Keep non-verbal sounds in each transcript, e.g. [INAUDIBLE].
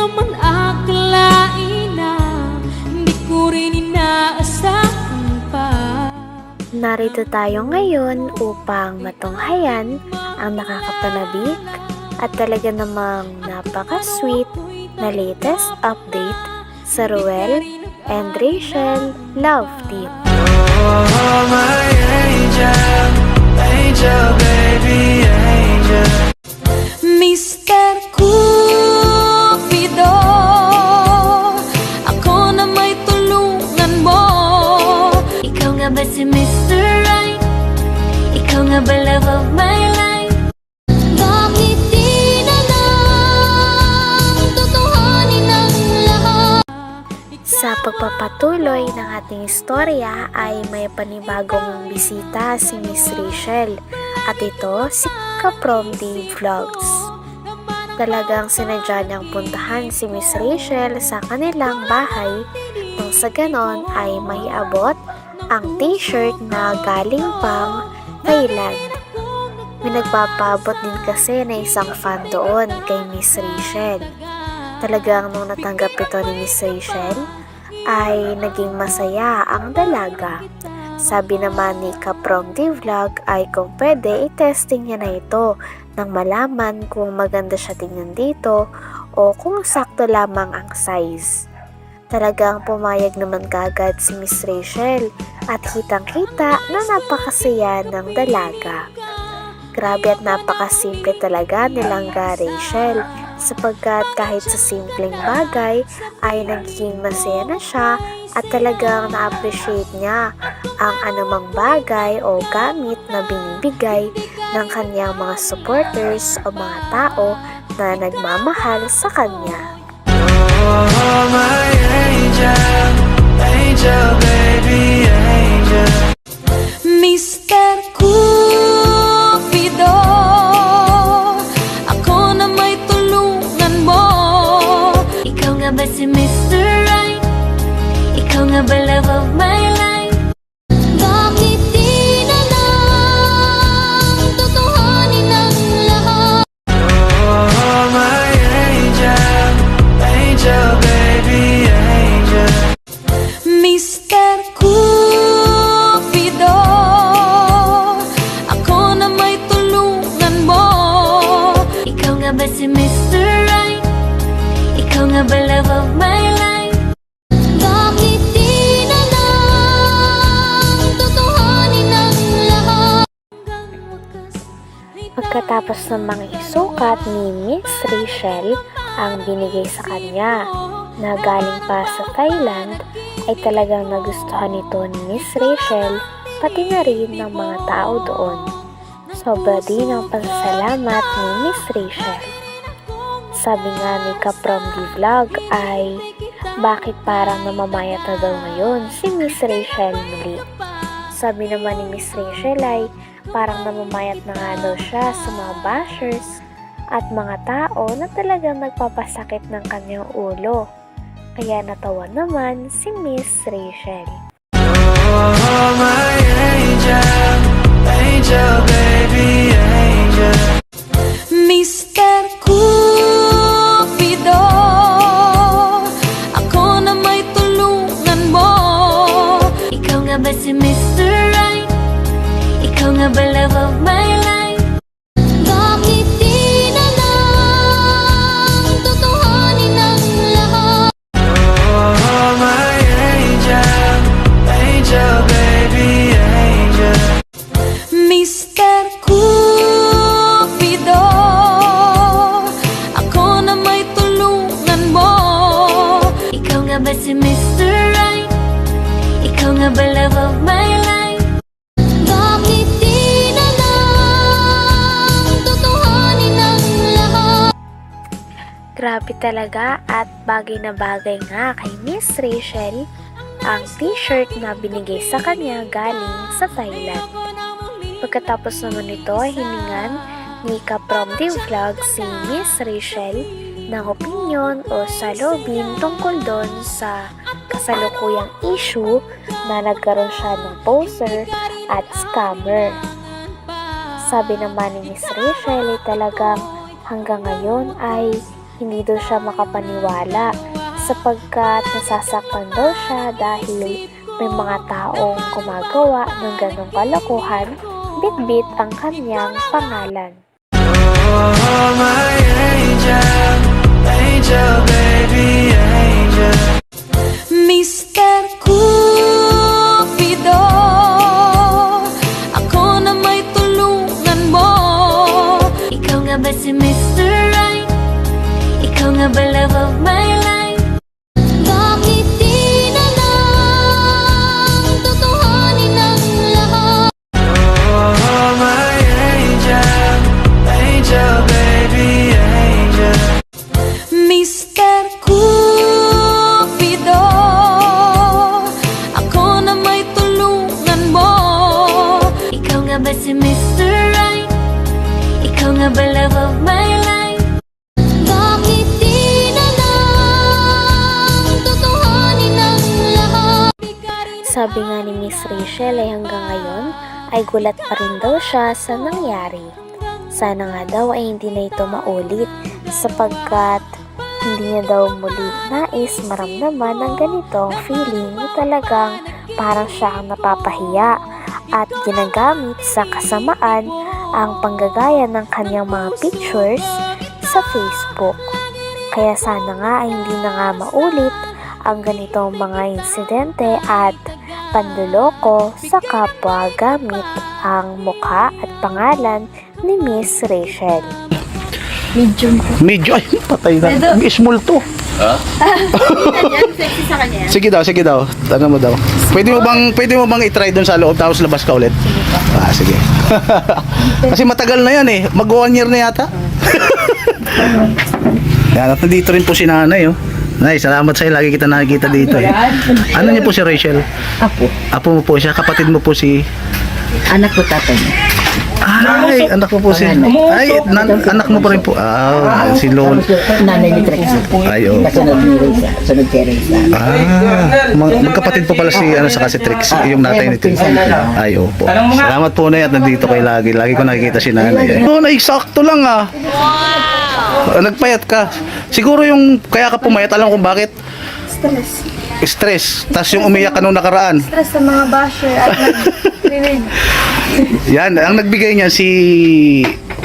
naman akalain na Hindi ko rin inaasahan pa Narito tayo ngayon upang matunghayan ang nakakapanabik at talaga namang napaka-sweet na latest update sa Ruel and Rachel Love Team. Oh, my angel, angel, baby, nga ba love of my life? Bakit di na lang? Sa pagpapatuloy ng ating istorya ay may panibagong bisita si Miss Rachel at ito si Kaprom D Vlogs. Talagang sinadya niyang puntahan si Miss Rachel sa kanilang bahay nang sa ganon ay maiabot ang t-shirt na galing pang Thailand. May nagpapabot din kasi na isang fan doon kay Miss Rachel. Talagang nung natanggap ito ni Miss Rachel, ay naging masaya ang dalaga. Sabi naman ni Kaprong Vlog ay kung pwede i-testing niya na ito nang malaman kung maganda siya tingnan dito o kung sakto lamang ang size. Talagang pumayag naman kagad si Miss Rachel at kitang-kita na napakasaya ng dalaga. Grabe at napakasimple talaga nilang ga Rachel sapagkat kahit sa simpleng bagay ay nagiging masaya na siya at talagang na-appreciate niya ang anumang bagay o gamit na binibigay ng kanyang mga supporters o mga tao na nagmamahal sa kanya. Oh, my angel, angel, baby, Pagkatapos namang isukat ni Miss Rachel ang binigay sa kanya na galing pa sa Thailand ay talagang nagustuhan nito ni Miss Rachel pati na rin ng mga tao doon. Sobra din ang pasasalamat ni Miss Rachel. Sabi nga ni Kaprom D Vlog ay bakit parang namamayat na daw ngayon si Miss Rachel muli. Sabi naman ni Miss Rachel ay parang namamayat na nga daw siya sa mga bashers at mga tao na talagang nagpapasakit ng kanyang ulo. Kaya natawa naman si Miss Rachel. Oh, my nga ba si Mr. Right? Ikaw nga ba love of my life? Bakit di na Tutuhanin ang lahat? Grabe talaga at bagay na bagay nga kay Miss Rachel ang t-shirt na binigay sa kanya galing sa Thailand. Pagkatapos naman nito, hiningan ni Kaprom Vlog si Miss Rachel ng opinion o salobin tungkol doon sa kasalukuyang issue na nagkaroon siya ng poser at scammer. Sabi naman ni Miss Rachel ay talagang hanggang ngayon ay hindi daw siya makapaniwala sapagkat nasasaktan daw siya dahil may mga taong gumagawa ng ganong kalokohan, bitbit ang kanyang pangalan. Oh, my angel, baby, angel. Nga of my life? Bakit di Tutuhanin ang lahat? Sabi nga ni Miss Rachel ay hanggang ngayon ay gulat pa rin daw siya sa nangyari. Sana nga daw ay hindi na ito maulit sapagkat hindi niya daw muli nais maramdaman ng ganitong feeling na talagang parang siya ang napapahiya at ginagamit sa kasamaan ang panggagaya ng kanyang mga pictures sa Facebook. Kaya sana nga ay hindi na nga maulit ang ganitong mga insidente at panluloko sa kapwa gamit ang mukha at pangalan ni Miss Rachel. Medyo, ay, patay na. Small to. sige daw, sige daw. Ano mo daw. Pwede mo bang, pwede mo bang i-try doon sa loob tapos labas ka ulit? Ah, sige. Kasi matagal na yan eh. Mag one year na yata. [LAUGHS] yan, at nandito rin po si nanay oh. Nay, salamat sa'yo. Lagi kita nakikita dito eh. Ano niyo po si Rachel? Apo. Apo mo po siya. Kapatid mo po si... Anak ko tatay niya. Ay, anak mo po si... Ay, nan- anak mo pa rin po. Ah, si Lol. Nanay ni Trixie. Ay, oh. Kasunod ni Risa. Sunod kay Risa. Ah, mag- magkapatid po pala si ano sa si Trix, yung natay ni Trix. Ay, opo. Salamat po na at nandito kayo lagi. Lagi ko nakikita si nanay. Oo, na eksakto lang ah. Wow. Nagpayat ka. Siguro yung kaya ka pumayat, alam kung bakit? Stress. Stress. Tapos yung umiyak ka nung nakaraan. Stress sa mga basher at [LAUGHS] nag-read. [LAUGHS] Yan, ang nagbigay niya si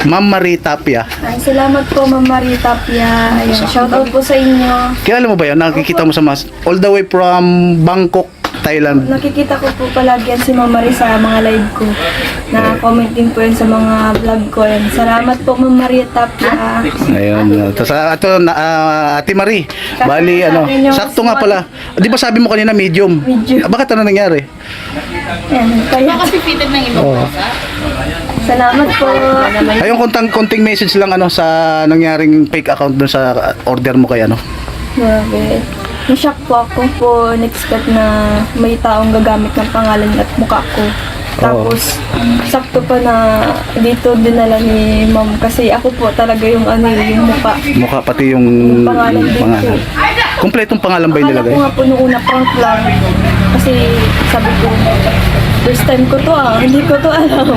Ma'am Marie Tapia. Ay, salamat po, Ma'am Marie Tapia. Ayan, shout out po sa inyo. Kilala mo ba yan? Nakikita mo sa mas all the way from Bangkok, Thailand. Nakikita ko po palagi yan si Ma'am Marie sa mga live ko. Na-comment din po yan sa mga vlog ko. Ayan. Salamat po, Ma'am Marie Tapia. Ayun. Tapos uh, ito, na, ah, Ate Marie. Bali, ano, sakto nga pala. Di ba sabi mo kanina medium? Medium. Ah, bakit ano nangyari? Ayan, kaya. Oo. Salamat po. Ayun, kontang, konting message lang ano sa nangyaring fake account dun sa order mo kay ano. Grabe. Na-shock po ako po in-expect na may taong gagamit ng pangalan at mukha ko. Tapos, sakto pa na dito dinala ni ma'am kasi ako po talaga yung ano yung mukha. Mukha pati yung Pangalan din pangalan. Kompletong pangalan ba yung Akala nilagay? ko nga po nung una prank lang. Kasi sabi ko, first time ko to ah, hindi ko to alam.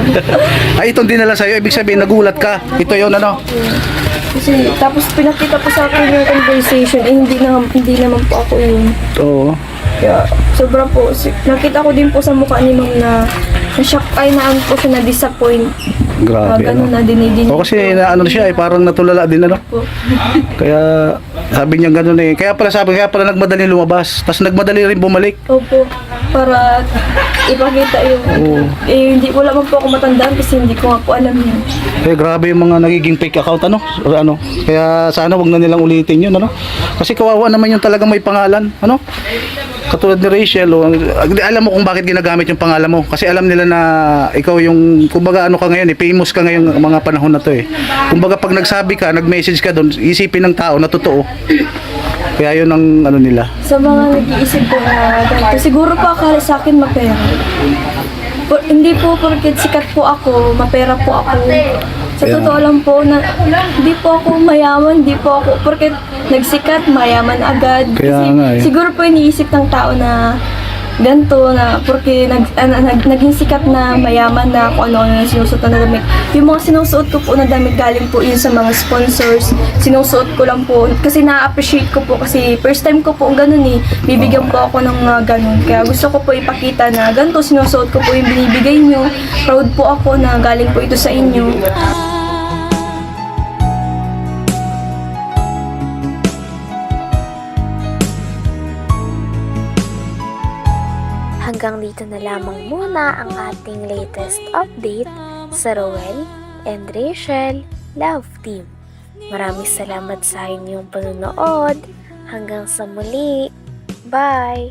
Ay, itong dinala sa'yo. Ibig sabihin, nagulat ka. Ito yun, ano? Kasi tapos pinakita po sa akin yung conversation, eh hindi, na, hindi naman po ako yun. Oo. Kaya sobra po, si- nakita ko din po sa mukha ni ma'am na na-shock ay na ano po siya na-disappoint. Ah, Grabe, ganun ano? na dinidinig O kasi na, ano siya, eh, parang natulala din, ano? po. Kaya sabi niya ganun eh. Kaya pala sabi, kaya pala nagmadali lumabas. Tapos nagmadali rin bumalik. Opo, para ipakita yung, Oo. eh hindi ko naman po ako matandaan kasi hindi ko nga po alam yun. Eh grabe yung mga nagiging fake account ano? Or ano? Kaya sana wag na nilang ulitin 'yun ano? Kasi kawawa naman yung talagang may pangalan, ano? Katulad ni Rachel, o, alam mo kung bakit ginagamit yung pangalan mo. Kasi alam nila na ikaw yung, kumbaga ano ka ngayon, eh, famous ka ngayon mga panahon na to eh. Kumbaga pag nagsabi ka, nag-message ka doon, isipin ng tao na totoo. Kaya yun ang ano nila. Sa mga nag-iisip ko na siguro po akala sa akin mapera. Po, hindi po porket sikat po ako, mapera po ako. Sa Kaya- totoo lang po, na, hindi po ako mayaman, hindi po ako, porket nagsikat, mayaman agad. Kaya nga eh. siguro po iniisip ng tao na ganito na porque nag, ano, nag, naging sikat na mayaman na kung ano-ano na sinusuot na damit. Yung mga sinusuot ko po na damit galing po yun sa mga sponsors. Sinusuot ko lang po kasi na-appreciate ko po kasi first time ko po ganun eh. Bibigyan po ako ng uh, ganun. Kaya gusto ko po ipakita na ganito sinusuot ko po yung binibigay nyo. Proud po ako na galing po ito sa inyo. Hanggang dito na lamang muna ang ating latest update sa Rowell and Rachel Love Team. Maraming salamat sa inyong panonood. Hanggang sa muli. Bye!